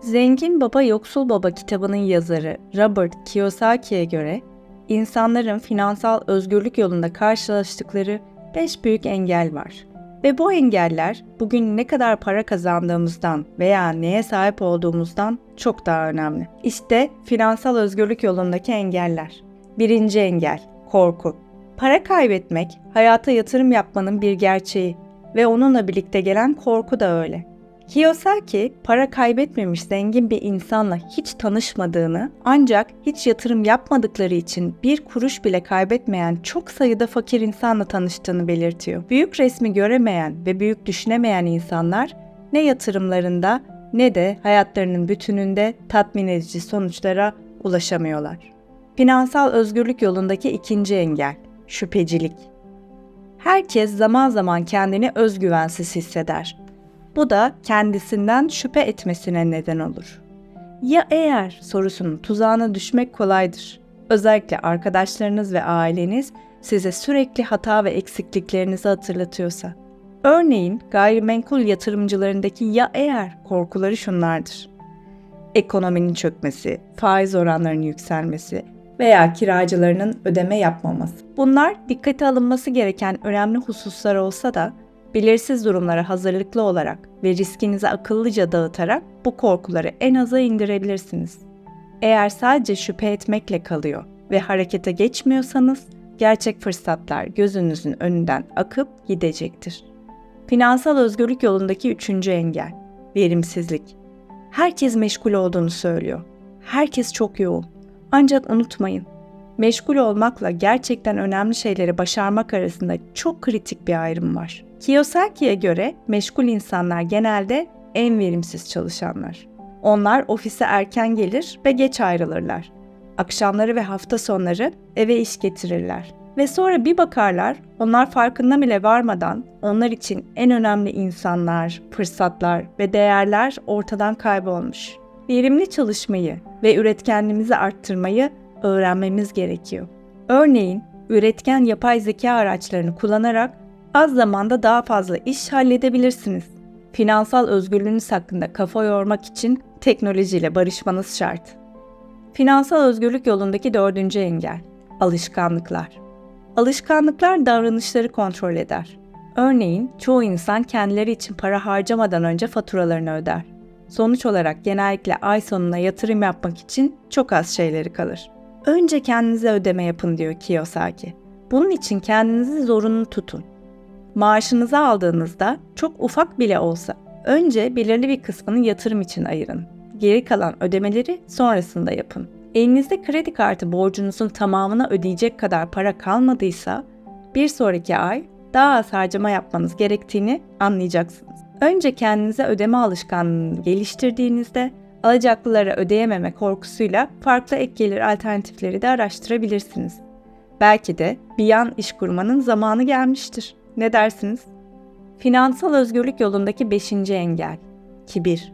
Zengin Baba Yoksul Baba kitabının yazarı Robert Kiyosaki'ye göre insanların finansal özgürlük yolunda karşılaştıkları 5 büyük engel var. Ve bu engeller bugün ne kadar para kazandığımızdan veya neye sahip olduğumuzdan çok daha önemli. İşte finansal özgürlük yolundaki engeller. Birinci engel, korku. Para kaybetmek, hayata yatırım yapmanın bir gerçeği ve onunla birlikte gelen korku da öyle. Kiyosaki, para kaybetmemiş zengin bir insanla hiç tanışmadığını ancak hiç yatırım yapmadıkları için bir kuruş bile kaybetmeyen çok sayıda fakir insanla tanıştığını belirtiyor. Büyük resmi göremeyen ve büyük düşünemeyen insanlar ne yatırımlarında ne de hayatlarının bütününde tatmin edici sonuçlara ulaşamıyorlar. Finansal özgürlük yolundaki ikinci engel, şüphecilik. Herkes zaman zaman kendini özgüvensiz hisseder. Bu da kendisinden şüphe etmesine neden olur. Ya eğer sorusunun tuzağına düşmek kolaydır. Özellikle arkadaşlarınız ve aileniz size sürekli hata ve eksikliklerinizi hatırlatıyorsa. Örneğin gayrimenkul yatırımcılarındaki ya eğer korkuları şunlardır. Ekonominin çökmesi, faiz oranlarının yükselmesi veya kiracılarının ödeme yapmaması. Bunlar dikkate alınması gereken önemli hususlar olsa da belirsiz durumlara hazırlıklı olarak ve riskinizi akıllıca dağıtarak bu korkuları en aza indirebilirsiniz. Eğer sadece şüphe etmekle kalıyor ve harekete geçmiyorsanız gerçek fırsatlar gözünüzün önünden akıp gidecektir. Finansal özgürlük yolundaki üçüncü engel, verimsizlik. Herkes meşgul olduğunu söylüyor. Herkes çok yoğun. Ancak unutmayın, meşgul olmakla gerçekten önemli şeyleri başarmak arasında çok kritik bir ayrım var. Kiyosaki'ye göre meşgul insanlar genelde en verimsiz çalışanlar. Onlar ofise erken gelir ve geç ayrılırlar. Akşamları ve hafta sonları eve iş getirirler. Ve sonra bir bakarlar, onlar farkında bile varmadan onlar için en önemli insanlar, fırsatlar ve değerler ortadan kaybolmuş. Verimli çalışmayı ve üretkenliğimizi arttırmayı öğrenmemiz gerekiyor. Örneğin, üretken yapay zeka araçlarını kullanarak az zamanda daha fazla iş halledebilirsiniz. Finansal özgürlüğünüz hakkında kafa yormak için teknolojiyle barışmanız şart. Finansal özgürlük yolundaki dördüncü engel, alışkanlıklar. Alışkanlıklar davranışları kontrol eder. Örneğin çoğu insan kendileri için para harcamadan önce faturalarını öder. Sonuç olarak genellikle ay sonuna yatırım yapmak için çok az şeyleri kalır. Önce kendinize ödeme yapın diyor Kiyosaki. Bunun için kendinizi zorunlu tutun. Maaşınızı aldığınızda çok ufak bile olsa önce belirli bir kısmını yatırım için ayırın. Geri kalan ödemeleri sonrasında yapın. Elinizde kredi kartı borcunuzun tamamını ödeyecek kadar para kalmadıysa bir sonraki ay daha az harcama yapmanız gerektiğini anlayacaksınız. Önce kendinize ödeme alışkanlığını geliştirdiğinizde alacaklılara ödeyememe korkusuyla farklı ek gelir alternatifleri de araştırabilirsiniz. Belki de bir yan iş kurmanın zamanı gelmiştir. Ne dersiniz? Finansal özgürlük yolundaki 5. engel. Kibir.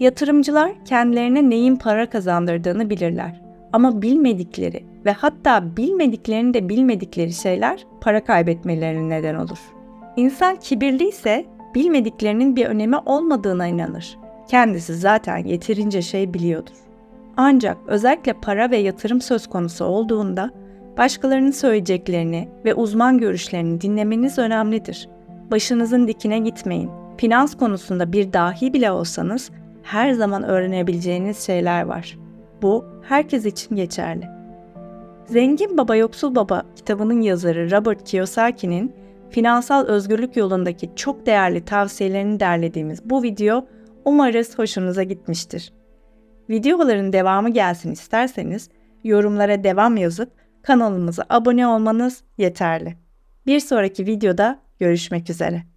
Yatırımcılar kendilerine neyin para kazandırdığını bilirler. Ama bilmedikleri ve hatta bilmediklerini de bilmedikleri şeyler para kaybetmelerine neden olur. İnsan kibirli ise bilmediklerinin bir önemi olmadığına inanır. Kendisi zaten yeterince şey biliyordur. Ancak özellikle para ve yatırım söz konusu olduğunda başkalarının söyleyeceklerini ve uzman görüşlerini dinlemeniz önemlidir. Başınızın dikine gitmeyin. Finans konusunda bir dahi bile olsanız her zaman öğrenebileceğiniz şeyler var. Bu herkes için geçerli. Zengin Baba Yoksul Baba kitabının yazarı Robert Kiyosaki'nin finansal özgürlük yolundaki çok değerli tavsiyelerini derlediğimiz bu video umarız hoşunuza gitmiştir. Videoların devamı gelsin isterseniz yorumlara devam yazıp kanalımıza abone olmanız yeterli. Bir sonraki videoda görüşmek üzere.